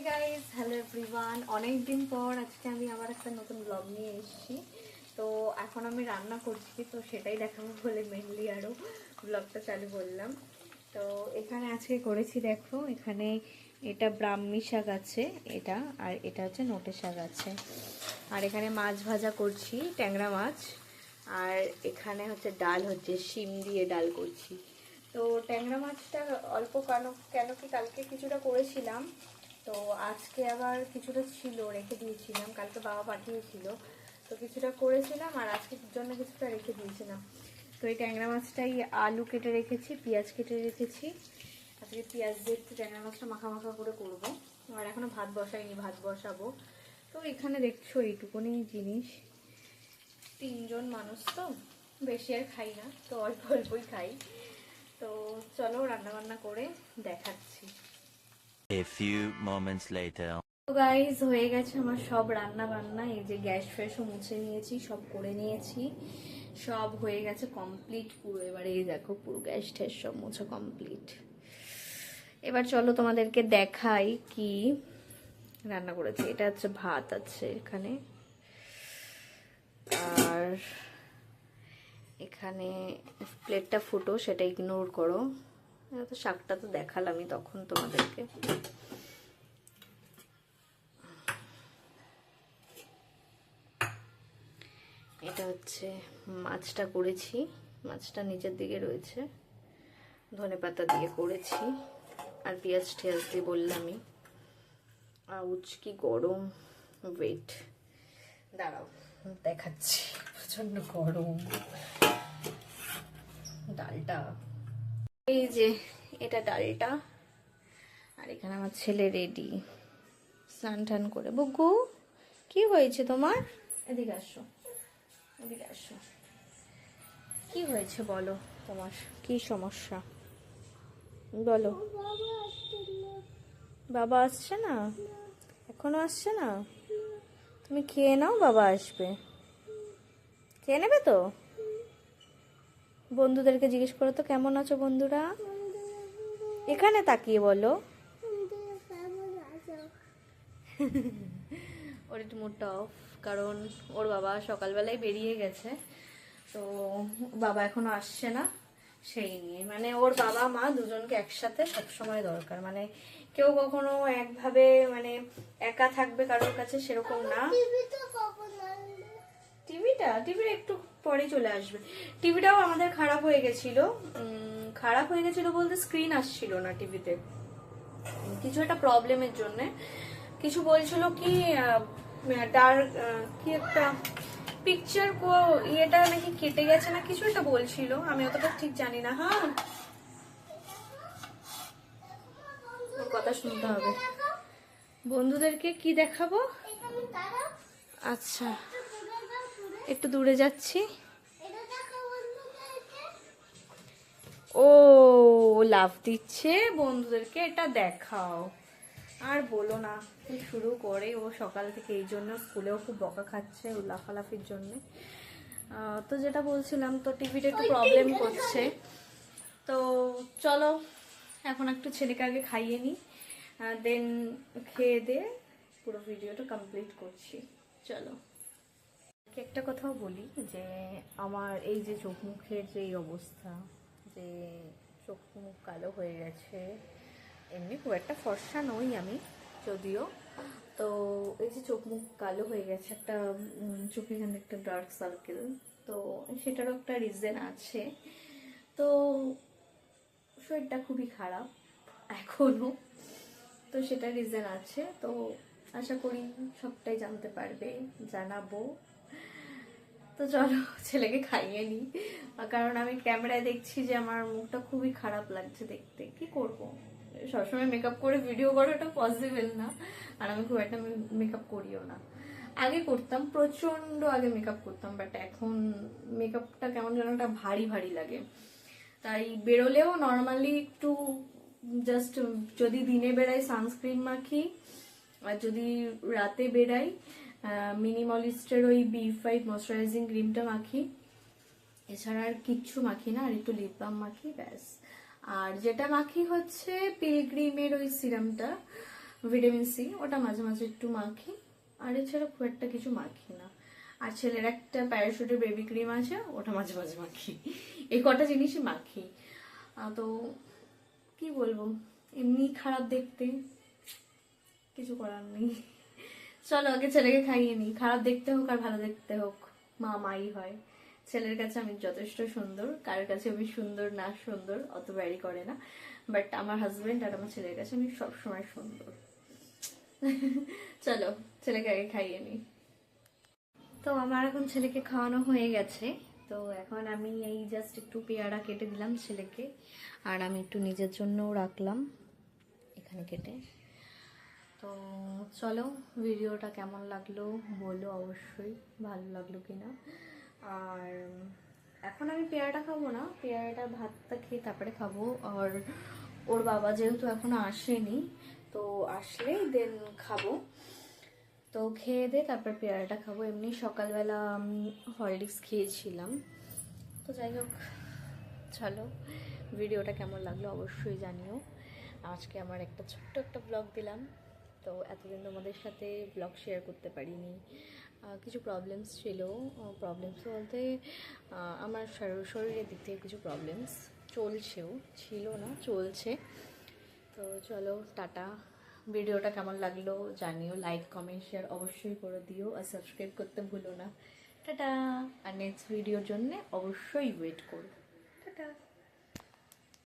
Hi guys hello everyone অনেক দিন পর আজকে আমি আবার একটা নতুন ব্লগ নিয়ে এসেছি। তো এখন আমি রান্না করছি, তো সেটাই দেখাবো বলে মেনলি আরও ব্লগটা চালু করলাম। তো এখানে আজকে করেছি দেখো, এখানে এটা ব্রাহ্মী শাক আছে, এটা, আর এটা হচ্ছে নোটে শাক আছে। আর এখানে মাছ ভাজা করছি, ট্যাংরা মাছ, আর এখানে হচ্ছে ডাল হচ্ছে, শিম দিয়ে ডাল করছি। তো ট্যাংরা মাছটা অল্প কেন কেন কি কালকে কিছুটা করেছিলাম তো আজকে আবার কিছুটা ছিল, রেখে দিয়েছিলাম। কালকে বাবা পাঠিয়েছিল। তো কিছুটা করেছিলাম আর আজকের জন্য কিছুটা রেখে দিয়েছিলাম। তো এই ট্যাংরা মাছটাই আলু কেটে রেখেছি, পেঁয়াজ কেটে রেখেছি। আজকে পেঁয়াজ দিয়ে একটু ট্যাংরা মাছটা মাখা মাখা করে করব। আর এখনও ভাত বসাইনি, ভাত বসাবো। তো এখানে দেখছ এইটুকুনি জিনিস। তিনজন মানুষ তো, বেশি আর খাই না। তো অল্প অল্পই খাই। তো চলো রান্না বান্না করে দেখাচ্ছি। A few moments later. তো গাইজ হয়ে গেছে আমার সব রান্না বান্না, এই যে গ্যাস ফ্যাসও মুছে নিয়েছি, সব করে নিয়েছি। সব হয়ে গেছে কমপ্লিট পুরো। এবার এই দেখো, পুরো গ্যাস ট্যাস সব মুছে কমপ্লিট এবার চলো তোমাদেরকে দেখাই কি রান্না করেছি। এটা হচ্ছে ভাত আছে এখানে। আর এখানে প্লেটটা ফুটো, সেটা ইগনোর করো। তো শাকটা তো দেখালামই তখন তোমাদেরকে। এটা হচ্ছে মাছটা করেছি। মাছটা নিচের দিকে রয়েছে। ধনে পাতা দিয়ে করেছি। আর পেঁয়াজ টেয়াজ দিয়ে বললামই। আউচ কি গরম ওয়েট দাঁড়াও, দেখাচ্ছি। প্রচণ্ড গরম। ডালটা এই যে এটা ডালটা। আর এখানে আমার ছেলে রেডি স্নান টান করে। বুকু কি হয়েছে তোমার? এদিকে আসো। এদিকে আসো। কি হয়েছে বলো তোমার? কি সমস্যা? বলো। বাবা আসছে না? এখনও আসছে না? তুমি খেয়ে নাও বাবা আসবে। খেয়ে নেবে তো? বন্ধুদেরকে জিজ্ঞেস করো তো, কেমন আছো বন্ধুরা? এখানে তাকিয়ে বলো। ওর একটু মুডটা অফ কারণ ওর বাবা সকালবেলায় বেরিয়ে গেছে। তো বাবা এখনও আসছে না, সেই নিয়ে। মানে ওর বাবা, মা দুজনকে একসাথে সবসময় দরকার। মানে কেউ কখনো একভাবে মানে একা থাকবে কারোর কাছে সেরকম না। টিভিটা, টিভির একটু পরে চলে আসবে। টিভিটাও আমাদের খারাপ হয়ে গেছিল। খারাপ হয়ে গেছিল বলতে স্ক্রিন আসছিল না টিভিতে। কিছু একটা প্রবলেমের জন্য। কিছু বলছিল কি ডার্ক কি একটা পিকচার কো, ইয়েটা নাকি কেটে গেছে না কিছু একটা বলছিল। আমি অতটা ঠিক জানি না। হ্যাঁ? কথা শুনতে হবে। বন্ধুদেরকে কি দেখাবো? আচ্ছা। একটু দূরে যাচ্ছি। ও লাভ দিচ্ছে বন্ধুদেরকে এটা দেখাও। আর বলো না শুরু করে ও সকাল থেকে এই জন্য স্কুলেও খুব বকা খাচ্ছে ও লাফালাফির জন্য। তো যেটা বলছিলাম তো টিভিটা একটু প্রবলেম করছে। তো চলো এখন একটু ছেলেকে আগে খাইয়ে নিই। দেন খেয়ে দিয়ে পুরো ভিডিওটা কমপ্লিট করছি। চলো। একটা কথাও বলি যে আমার এই যে চোখ মুখের যে এই অবস্থা, যে চোখ মুখ কালো হয়ে গেছে, এমনি খুব একটা ফর্সা নই আমি, যদিও। তো এই যে চোখ মুখ কালো হয়ে গেছে, একটা চোখে এখানে একটা ডার্ক সার্কেল তো সেটারও একটা রিজন আছে। তো শরীরটা খুবই খারাপ এখনও তো সেটা রিজন আছে। তো আশা করি সবটাই জানতে পারবে, জানাব। তো চলো, ছেলেকে খাইয়ে নিই। কারণ আমি ক্যামেরায় দেখছি যে আমার মুখটা খুবই খারাপ লাগছে দেখতে। কি করব? সবসময় মেকআপ করে ভিডিও করাটা পসিবল না। আর আমি খুব একটা মেকআপ করিও না। আগে করতাম প্রচণ্ড আগে মেকআপ করতাম বাট এখন মেকআপটা কেমন যেন একটা ভারী ভারী লাগে। তাই বেরোলেও নর্মালি একটু জাস্ট যদি দিনে বেড়াই সানস্ক্রিন মাখি, আর যদি রাতে বেরাই মিনিমলিস্টের ওই বি ফাইভ ময়শ্চারাইজিং ক্রিমটা মাখি। এছাড়া আর কিচ্ছু মাখি না, আর একটু লিপ বাম মাখি, ব্যাস। আর যেটা মাখি হচ্ছে পিলগ্রিমের ওই সিরামটা ভিটামিন সি ওটা মাঝে মাঝে একটু মাখি। আর এছাড়া খুব একটা কিছু মাখি না। আর ছেলের একটা প্যারাশুটের বেবি ক্রিম আছে, ওটা মাঝে মাঝে মাখি। এই কটা জিনিসই মাখি। তো কি বলব? এমনি খারাপ দেখতে। কিছু করার নেই। চলো আগে ছেলেকে খাইয়ে নিই। খারাপ দেখতে হোক আর ভালো দেখতে হোক, মা মাই হয়। ছেলের কাছে আমি যথেষ্ট সুন্দর, কারোর কাছে আমি সুন্দর না সুন্দর, অত ব্যারি করে না। বাট আমার হাজবেন্ড আর আমার ছেলের কাছে আমি সবসময় সুন্দর। চলো, ছেলেকে আগে খাইয়ে নিই। তো আমার এখন ছেলেকে খাওয়ানো হয়ে গেছে। তো এখন আমি এই জাস্ট একটু পেয়ারা কেটে দিলাম ছেলেকে। আর আমি একটু নিজের জন্যও রাখলাম, এখানে কেটে। তো চলো ভিডিওটা কেমন লাগল বলো অবশ্যই, ভালো লাগল কিনা। আর এখন আমি পেয়ারাটা খাব না পেয়ারাটা ভাতটা খেয়ে তারপরে খাব। আর ওর বাবা যেহেতু এখনও আসেনি, তো আসলেই দেন খাব। তো খেয়ে দে তারপর পেয়ারাটা খাব। এমনি সকালবেলা আমি হরলিক্স খেয়েছিলাম। তো যাই হোক, চলো ভিডিওটা কেমন লাগল অবশ্যই জানিও। আজকে আমার একটা ছোট্ট একটা ব্লগ দিলাম। তো এতদিন তোমাদের সাথে ব্লগ শেয়ার করতে পারিনি। কিছু প্রবলেমস ছিল। প্রবলেমস বলতে আমার শরীর- শরীরের দিক থেকে কিছু প্রবলেমস চলছেও, ছিল না, চলছে। তো চলো, টাটা। ভিডিওটা কেমন লাগল জানিও লাইক কমেন্ট শেয়ার অবশ্যই করে দিও আর সাবস্ক্রাইব করতে ভুলো না। টাটা। আর নেক্সট ভিডিওর জন্য অবশ্যই ওয়েট করো। টাটা।